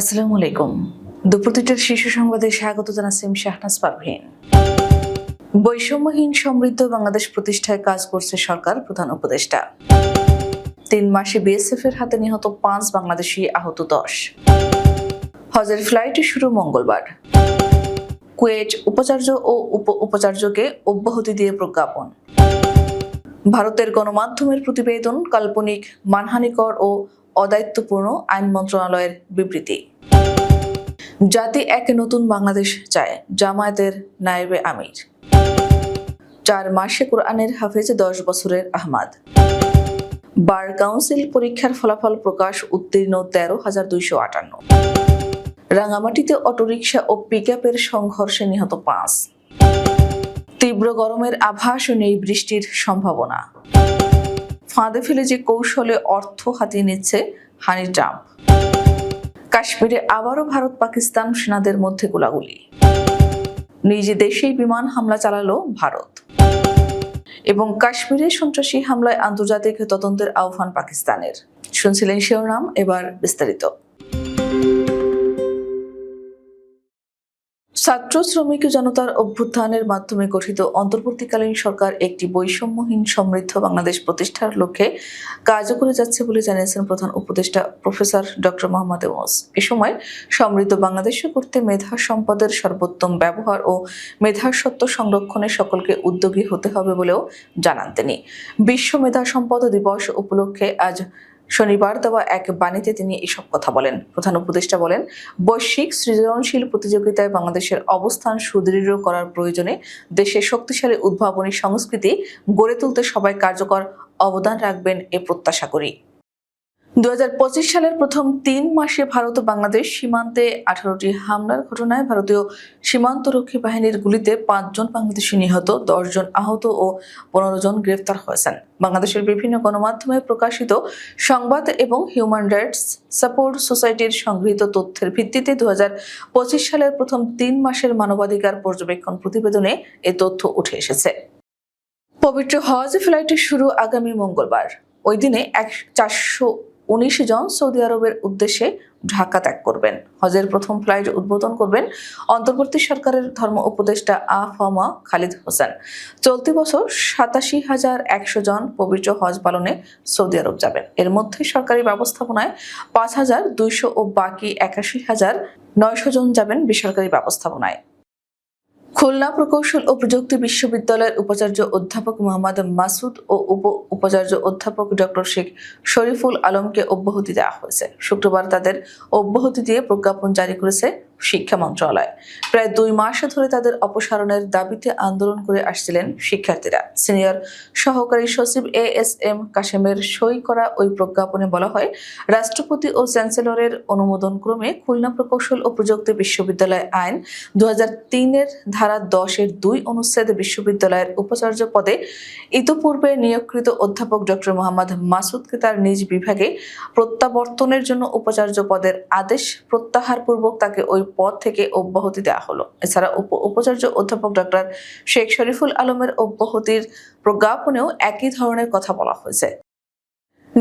আসসালামু আলাইকুম। দুপুর দুইটার শিশু সংবাদে স্বাগত জানাচ্ছি শাহনাজ পারভীন। বৈষম্যহীন সমৃদ্ধ বাংলাদেশ প্রতিষ্ঠায় কাজ করছে সরকার প্রধান উপদেষ্টা। তিন মাসে বিএসএফ এর হাতে নিহত পাঁচ বাংলাদেশি আহত দশ। হজের ফ্লাইটে শুরু মঙ্গলবার। কুয়েট উপাচার্য ও উপ উপাচার্যকে অব্যাহতি দিয়ে প্রজ্ঞাপন। ভারতের গণমাধ্যমের প্রতিবেদন, কাল্পনিক, মানহানিকর ও অদায়িত্বপূর্ণ আইন মন্ত্রণালয়ের বিবৃতি। জাতি এক নতুন বাংলাদেশ চায়, জামায়াতের নায়েবে আমির। চার মাসে কোরআনের হাফেজ দশ বছরের আহমাদ। বার কাউন্সিল পরীক্ষার ফলাফল প্রকাশ উত্তীর্ণ তেরো হাজার দুইশো আটান্ন। রাঙামাটিতে অটোরিকশা ও পিকআপের সংঘর্ষে নিহত পাঁচ। তীব্র গরমের আভাস ও নেই বৃষ্টির সম্ভাবনা। ফাঁদে ফেলে যে কৌশলে অর্থ হাতিয়ে নিচ্ছে হানি ট্রাম্প। কাশ্মীরে আবারও ভারত পাকিস্তান সেনাদের মধ্যে গোলাগুলি। নিজে দেশেই বিমান হামলা চালালো ভারত। এবং কাশ্মীরে সন্ত্রাসী হামলায় আন্তর্জাতিক তদন্তের আহ্বান পাকিস্তানের। শুনছিলেন শিরোনাম, এবার বিস্তারিত। ছাত্র শ্রমিক জনতার অভ্যুত্থানের মাধ্যমে গঠিত অন্তর্বর্তীকালীন সরকার একটি বৈষম্যহীন সমৃদ্ধ বাংলাদেশ প্রতিষ্ঠার লক্ষ্যে কাজ করে যাচ্ছে বলে জানিয়েছেন প্রধান উপদেষ্টা প্রফেসর ডক্টর মোহাম্মদ ইউনুস। এ সময় সমৃদ্ধ বাংলাদেশ করতে মেধা সম্পদের সর্বোত্তম ব্যবহার ও মেধা সত্ত্ব সংরক্ষণে সকলকে উদ্যোগী হতে হবে বলেও জানান তিনি। বিশ্ব মেধা সম্পদ দিবস উপলক্ষে আজ শনিবার দেওয়া এক বাণীতে তিনি এসব কথা বলেন। প্রধান উপদেষ্টা বলেন, বৈশ্বিক সৃজনশীল প্রতিযোগিতায় বাংলাদেশের অবস্থান সুদৃঢ় করার প্রয়োজনে দেশের শক্তিশালী উদ্ভাবনী সংস্কৃতি গড়ে তুলতে সবাই কার্যকর অবদান রাখবেন এ প্রত্যাশা করি। দু হাজার পঁচিশ সালের প্রথম তিন মাসে ভারত ও বাংলাদেশ সীমান্তে আঠারোটি হামলার ঘটনায় ভারতীয় সীমান্তরক্ষী বাহিনীর গুলিতে পাঁচজন বাংলাদেশি নিহত, দশজন আহত ও পনেরো জন গ্রেফতার হয়েছেন। বাংলাদেশের বিভিন্ন গণমাধ্যমে প্রকাশিত সংবাদ এবং হিউম্যান রাইটস সাপোর্ট সোসাইটির সংগৃহীত তথ্যের ভিত্তিতে দু হাজার পঁচিশ সালের প্রথম তিন মাসের মানবাধিকার পর্যবেক্ষণ প্রতিবেদনে এ তথ্য উঠে এসেছে। পবিত্র হজ ফ্লাইটে শুরু আগামী মঙ্গলবার। ওই দিনে এক চারশো উনিশ জন সৌদি আরবের উদ্দেশ্যে ঢাকা ত্যাগ করবেন। হজের প্রথম ফ্লাইট উদ্বোধন করবেন অন্তর্বর্তী সরকারের ধর্ম উপদেষ্টা আফমা খালিদ হোসেন। চলতি বছর সাতাশি হাজার একশো জন পবিত্র হজ পালনে সৌদি আরব যাবেন। এর মধ্যে সরকারি ব্যবস্থাপনায় পাঁচ হাজার দুইশো ও বাকি একাশি হাজার নয়শো জন যাবেন বেসরকারি ব্যবস্থাপনায়। খুলনা প্রকৌশল ও প্রযুক্তি বিশ্ববিদ্যালয়ের উপাচার্য অধ্যাপক মোহাম্মদ মাসুদ ও উপ উপাচার্য অধ্যাপক ডক্টর শেখ শরীফুল আলমকে অব্যাহতি দেওয়া হয়েছে। শুক্রবার তাদের অব্যাহতি দিয়ে প্রজ্ঞাপন জারি করেছে শিক্ষা মন্ত্রণালয়। প্রায় দুই মাস ধরে তাদের অপসারণের দাবিতে আন্দোলন করে আসছিলেন শিক্ষার্থীরা। সিনিয়র সহকারী সচিব এ এস এম কাশেমের সই করা ওই প্রজ্ঞাপনে বলা হয়, রাষ্ট্রপতি ও চ্যান্সেলরের অনুমোদন ক্রমে খুলনা প্রকৌশল ও প্রযুক্তি বিশ্ববিদ্যালয় আইন দু এর ধারা দশের দুই অনুচ্ছেদ বিশ্ববিদ্যালয়ের উপাচার্য পদে ইতোপূর্বে নিয়োগকৃত অধ্যাপক ডক্টর মোহাম্মদ মাসুদকে তার নিজ বিভাগে প্রত্যাবর্তনের জন্য উপাচার্য পদের আদেশ প্রত্যাহার পূর্বক তাকে ওই পদ থেকে অব্যাহতি দেওয়া হলো। এছাড়া উপ উপাচার্য অধ্যাপক ডক্টর শেখ শরীফুল আলমের অব্যাহতির প্রজ্ঞাপনেও একই ধরনের কথা বলা হয়েছে।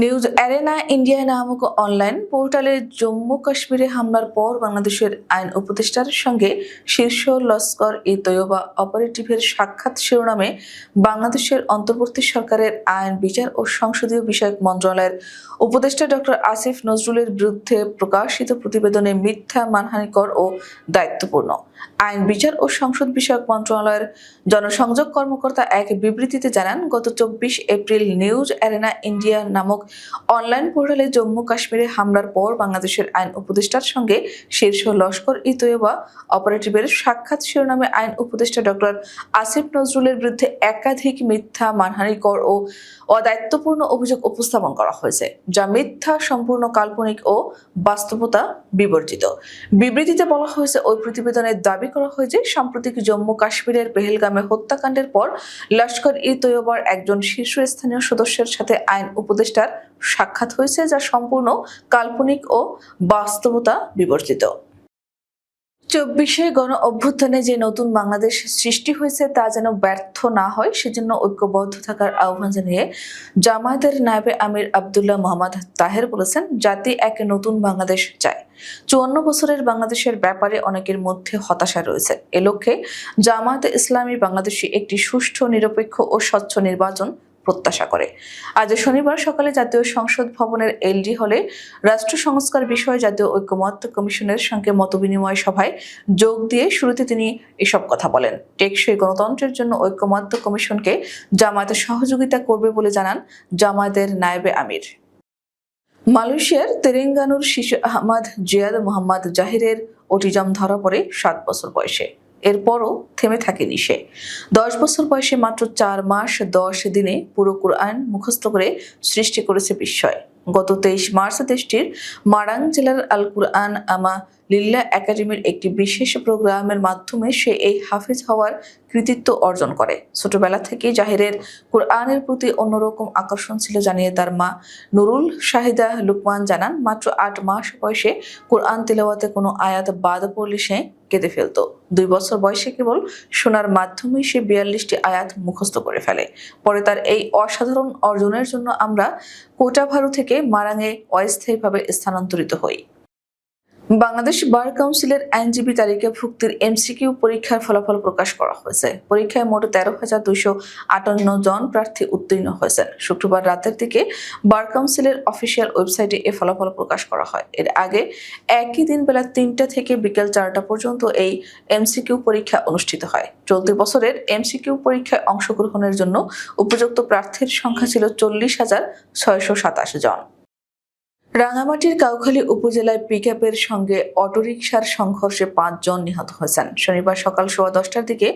নিউজ অ্যারেনা ইন্ডিয়া নামক অনলাইন পোর্টালে জম্মু কাশ্মীরে হামলার পর বাংলাদেশের আইন উপদেষ্টার সঙ্গে শীর্ষ লস্কর ই তৈয়বা অপারেটিভের সাক্ষাৎ শিরোনামে বাংলাদেশের অন্তর্বর্তী সরকারের আইন, বিচার ও সংসদীয় বিষয়ক মন্ত্রণালয়ের উপদেষ্টা ডক্টর আসিফ নজরুলের বিরুদ্ধে প্রকাশিত প্রতিবেদনে মিথ্যা, মানহানিকর ও দায়িত্বপূর্ণ। আইন, বিচার ও সংসদ বিষয়ক মন্ত্রণালয়ের জনসংযোগ কর্মকর্তা এক বিবৃতিতে জানান, গত চব্বিশ এপ্রিল নিউজ অ্যারেনা ইন্ডিয়া নামক অনলাইন পোর্টালে জম্মু কাশ্মীরে হামলার পর বাংলাদেশের আইন উপদেষ্টার সঙ্গে শীর্ষ লস্কর ই তৈয়বা, অপারেটিভের সাক্ষাৎ শিরোনামে আইন উপদেষ্টা ডক্টর আসিফ নজরুলের বিরুদ্ধে একাধিক মিথ্যা, মানহানিকর ও অদায়িত্বপূর্ণ অভিযোগ উপস্থাপন করা হয়েছে, যা মিথ্যা, সম্পূর্ণ কাল্পনিক ও বাস্তবতা বিবর্জিত বিবৃতিতে বলা হয়েছে, ওই প্রতিবেদনে দাবি করা হয়েছে, সাম্প্রতিক জম্মু কাশ্মীরের পেহেলগামে হত্যাকাণ্ডের পর লস্কর ই তৈয়বার একজন শীর্ষস্থানীয় সদস্যের সাথে আইন উপদেষ্টার সাক্ষাৎ হয়েছে, যা সম্পূর্ণ কাল্পনিক ও বাস্তবতা বিবর্তিত। চব্বিশে গণ অভ্যুত্থানে যে নতুন বাংলাদেশ সৃষ্টি হয়েছে, তা যেন ব্যর্থ না হয়, সেজন্য ঐক্যবদ্ধ থাকার আহ্বান জানিয়ে জামায়াতের নায়েবে আমির আবদুল্লাহ মোহাম্মদ তাহের বলেছেন, জাতি এক নতুন বাংলাদেশ চায়। চুয়ান্ন বছরের বাংলাদেশের ব্যাপারে অনেকের মধ্যে হতাশা রয়েছে। এ লক্ষ্যে জামায়াত ইসলামী বাংলাদেশে একটি সুষ্ঠু, নিরপেক্ষ ও স্বচ্ছ নির্বাচন প্রত্যাশা করে। আজ শনিবার সকালে জাতীয় সংসদ ভবনের এলডি হলে রাষ্ট্র সংস্কার বিষয়ে জাতীয় ঐক্যমত্য কমিশনের সঙ্গে মতবিনিময় সভায় যোগ দিয়ে শুরুতে তিনি এসব কথা বলেন। টেকসই গণতন্ত্রের জন্য ঐক্যমত্য কমিশনকে জামায়াত সহযোগিতা করবে বলে জানান জামায়াতের নায়েবে আমির। মালয়েশিয়ার তেরেঙ্গানুর শিশু আহমদ জিয়াদ মোহাম্মদ জাহিরের অটিজম ধরা পড়ে সাত বছর বয়সে। এরপরও থেমে থাকেনি সে। দশ বছর বয়সে মাত্র চার মাস দশ দিনে পুরো কোরআন মুখস্থ করে সৃষ্টি করেছে বিস্ময়। গত তেইশ মার্চ দেশটির মারাং জেলার আল কুরআন আমা লিল্লা একাডেমির একটি বিশেষ প্রোগ্রামের মাধ্যমে সে এই হাফিজ হওয়ার কৃতিত্ব অর্জন করে। ছোটবেলা থেকে জাহিরের কোরআনের প্রতি অন্যরকম আকর্ষণ ছিল জানিয়ে তার মা নুরুল শাহিদা লুকমান জানান, মাত্র আট মাস বয়সে কোরআন তেলাওয়াতে কোনো আয়াত বাদ পড়লে সে কেঁদে ফেলতো। দুই বছর বয়সে কেবল শোনার মাধ্যমেই সে বিয়াল্লিশটি আয়াত মুখস্থ করে ফেলে। পরে তার এই অসাধারণ অর্জনের জন্য আমরা কোটাভারু থেকে মারাঙে অস্থায়ীভাবে স্থানান্তরিত হই। বাংলাদেশ বার কাউন্সিলের আইনজীবী তালিকা ভুক্তির এমসিকিউ পরীক্ষার ফলাফল প্রকাশ করা হয়েছে। পরীক্ষায় মোট তেরো হাজার দুইশো আটান্ন জন প্রার্থী উত্তীর্ণ হয়েছেন। শুক্রবার রাতের দিকে বার কাউন্সিলের অফিসিয়াল ওয়েবসাইটে এ ফলাফল প্রকাশ করা হয়। এর আগে একই দিন বেলা তিনটা থেকে বিকেল চারটা পর্যন্ত এই এমসিকিউ পরীক্ষা অনুষ্ঠিত হয়। চলতি বছরের এমসিকিউ পরীক্ষায় অংশগ্রহণের জন্য উপযুক্ত প্রার্থীর সংখ্যা ছিল চল্লিশ হাজার ছয়শো সাতাশ জন। রাঙামাটির কাউখালী উপজেলায় পিকআপের সঙ্গে অটোরিকশার সংঘর্ষে পাঁচজন নিহত হয়েছেন। শনিবার সকাল সোয়া দশটার দিকে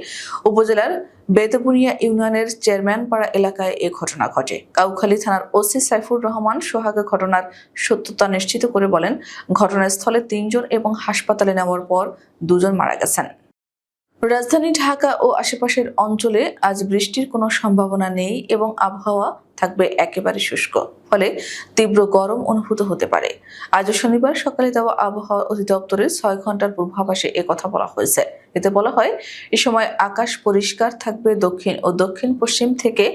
উপজেলার বেতপুনিয়া ইউনিয়নের চেয়ারম্যানপাড়া এলাকায় এ ঘটনা ঘটে। কাউখালী থানার ওসি সাইফুর রহমান সোহাগে ঘটনার সত্যতা নিশ্চিত করে বলেন, ঘটনাস্থলে তিনজন এবং হাসপাতালে নেওয়ার পর দুজন মারা গেছেন। রাজধানী ঢাকা ও আশেপাশের অঞ্চলে আজ বৃষ্টির কোনো সম্ভাবনা নেই এবং আবহাওয়া থাকবে একেবারে শুষ্ক। ফলে তীব্র গরম অনুভূত হতে পারে। আজ শনিবার সকালে দেওয়া আবহাওয়া অধিদপ্তরের ছয় ঘণ্টার পূর্বাভাসে কথা বলা হয়েছে। এতে বলা হয়, এ সময় আকাশ পরিষ্কার থাকবে দক্ষিণ ও দক্ষিণ পশ্চিম থেকে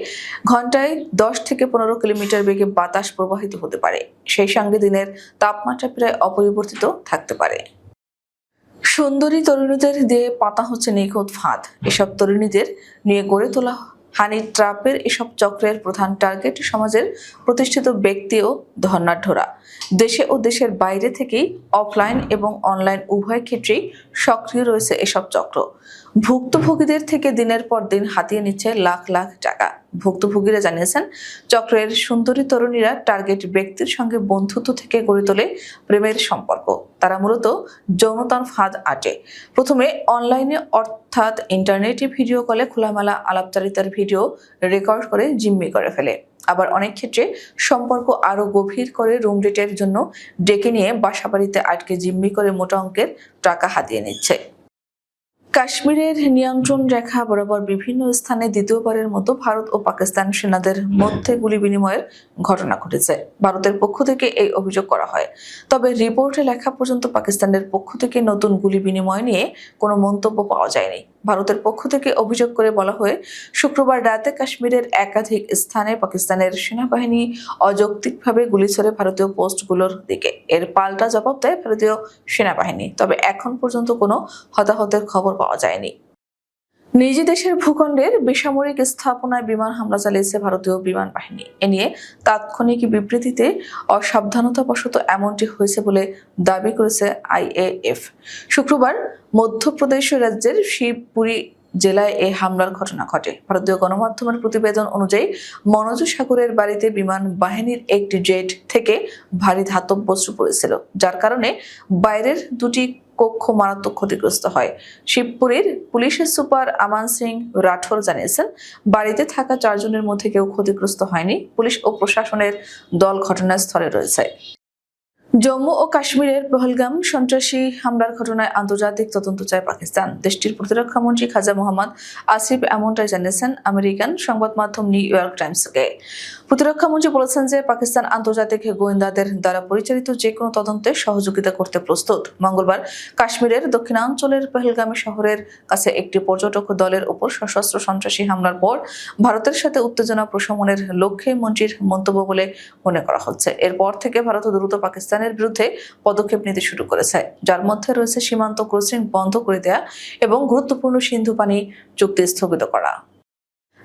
ঘন্টায় দশ থেকে পনেরো কিলোমিটার বেগে বাতাস প্রবাহিত হতে পারে। সেই সঙ্গে দিনের তাপমাত্রা প্রায় অপরিবর্তিত থাকতে পারে। সুন্দরী তরুণীদের দিয়ে পাতা হচ্ছে নিখুঁত ফাঁদ। এসব তরুণীদের নিয়ে গড়ে তোলা হানি ট্রাপের এসব চক্রের প্রধান টার্গেট সমাজের প্রতিষ্ঠিত ব্যক্তি ও ধর্নাঢ্যরা দেশে ও দেশের বাইরে থেকেই অফলাইন এবং অনলাইন উভয় ক্ষেত্রেই সক্রিয় রয়েছে এসব চক্র। ভুক্তভোগীদের থেকে দিনের পর দিন হাতিয়ে নিচ্ছে লাখ লাখ টাকা। ভুক্তভোগীরা জানিয়েছেন, চক্রের সুন্দরী তরুণীরা টার্গেট ব্যক্তির সঙ্গে বন্ধুত্ব থেকে গড়ে তোলে প্রেমের সম্পর্ক। তারা মূলত যৌনতার ফাঁদ আটে। প্রথমে অনলাইনে, অর্থাৎ ইন্টারনেটে ভিডিও কলে খোলামেলা আলাপচারিতার ভিডিও রেকর্ড করে জিম্মি করে ফেলে। আবার অনেক ক্ষেত্রে সম্পর্ক আরও গভীর করে রুম ডেটের জন্য ডেকে নিয়ে বাসাবাড়িতে আটকে জিম্মি করে মোটা অঙ্কের টাকা হাতিয়ে নিচ্ছে। কাশ্মীরের নিয়ন্ত্রণ রেখা বরাবর বিভিন্ন স্থানে দ্বিতীয়বারের মতো ভারত ও পাকিস্তান সেনাদের মধ্যে গুলি বিনিময়ের ঘটনা ঘটেছে। ভারতের পক্ষ থেকে এই অভিযোগ করা হয়। তবে রিপোর্টে লেখা পর্যন্ত পাকিস্তানের পক্ষ থেকে নতুন গুলি বিনিময় নিয়ে কোনো মন্তব্য পাওয়া যায়নি। ভারতের পক্ষ থেকে অভিযোগ করে বলা হয়, শুক্রবার রাতে কাশ্মীরের একাধিক স্থানে পাকিস্তানের সেনাবাহিনী অযৌক্তিকভাবে গুলি ছড়ে ভারতীয় পোস্টগুলোর দিকে। এর পাল্টা জবাব দেয় ভারতীয় সেনাবাহিনী। তবে এখন পর্যন্ত কোনো হতাহতের খবর পাওয়া যায়নি। নিজ দেশের ভূখণ্ডের বেসামরিক স্থাপনায় বিমান হামলা চালিয়েছে ভারতীয় বিমান বাহিনী। এ নিয়ে তাৎক্ষণিক বিবৃতিতে অসাবধানতাবশত এমনটি হয়েছে বলে দাবি করেছে আইএএফ। শুক্রবার মধ্যপ্রদেশ রাজ্যের শিবপুরী জেলায় এই হামলার ঘটনা ঘটে। ভারতীয় গণমাধ্যমের প্রতিবেদন অনুযায়ী মনোজ সাগরের বাড়িতে বিমান বাহিনীর একটি জেট থেকে ভারী ধাতব বস্তু পড়েছিল, যার কারণে বাইরের দুটি কক্ষ মারাত্মক ক্ষতিগ্রস্ত হয়। শিবপুরের পুলিশের সুপার আমান সিং রাঠোর জানিয়েছেন, বাড়িতে থাকা চারজনের মধ্যে কেউ ক্ষতিগ্রস্ত হয়নি। পুলিশ ও প্রশাসনের দল ঘটনাস্থলে রয়েছে। জম্মু ও কাশ্মীরের পহলগাম সন্ত্রাসী হামলার ঘটনায় আন্তর্জাতিক তদন্ত চায় পাকিস্তান। দেশটির প্রতিরক্ষা মন্ত্রী খাজা মোহাম্মদ আসিফ এমনটাই জানিয়েছেন আমেরিকান সংবাদ মাধ্যম নিউ ইয়র্ক টাইমসকে। প্রতিরক্ষা মন্ত্রী বলেছেন যে পাকিস্তান আন্তর্জাতিক গোয়েন্দাদের দ্বারা পরিচালিত যে কোনো তদন্তে সহযোগিতা করতে প্রস্তুত। মঙ্গলবার কাশ্মীরের দক্ষিণাঞ্চলের পেহেলগামী শহরের কাছে একটি পর্যটক দলের উপর সশস্ত্র সন্ত্রাসী হামলার পর ভারতের সাথে উত্তেজনা প্রশমনের লক্ষ্যে মন্ত্রীর মন্তব্য বলে মনে করা হচ্ছে। এরপর থেকে ভারত দ্রুত পাকিস্তানের বিরুদ্ধে পদক্ষেপ নিতে শুরু করেছে। যার মধ্যে রয়েছে সীমান্ত ক্রসিং বন্ধ করে দেয়া এবং গুরুত্বপূর্ণ সিন্ধু পানি চুক্তি স্থগিত করা।